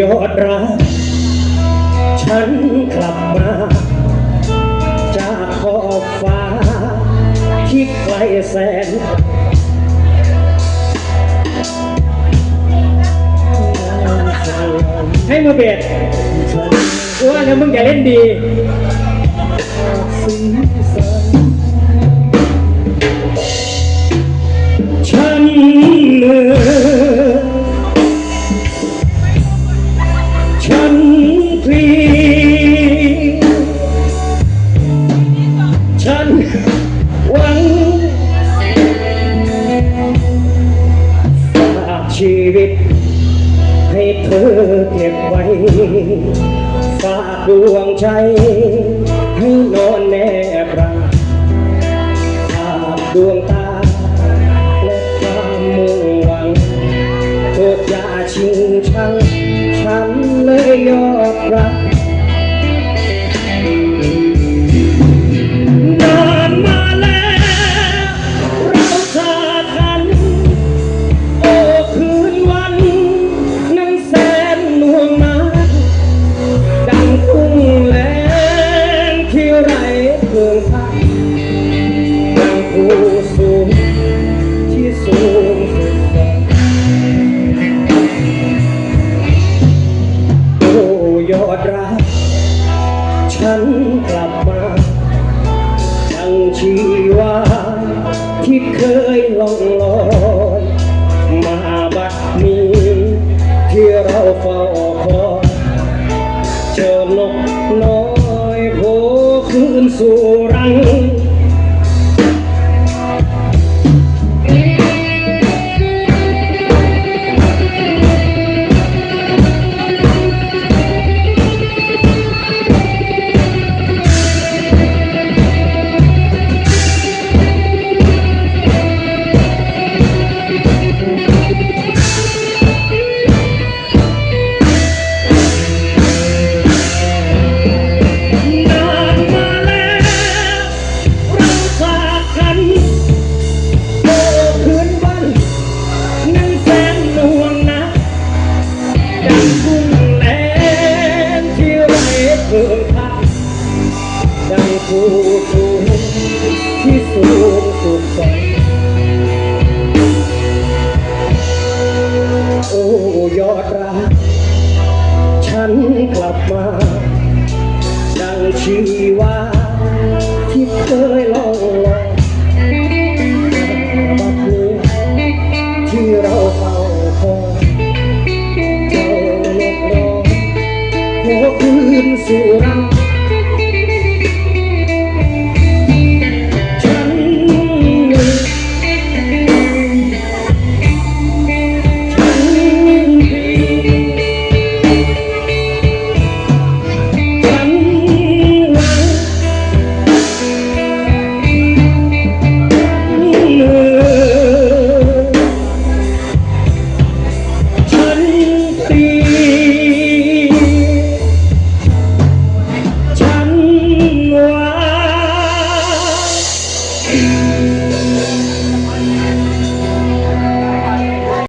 ยอดรัก ฉันกลับมา จากขอบฟ้า ที่ไกลแสนให้มือเบสกูว่าแล้วมึงอย่าเล่นดี ชีวิต ให้เธอเก็บไว้ ฝากดวงใจ ให้นอนแนบรักฝากดวงตา และความมุ่งหวังโปรดอย่าชิงชังฉันเลยยอมรับ วาที่เคย ชีวาที่เคยล่องลอยบัดนี้ที่เราเฝ้าคอยเจ้าลบรองหัวคืนสู่รัง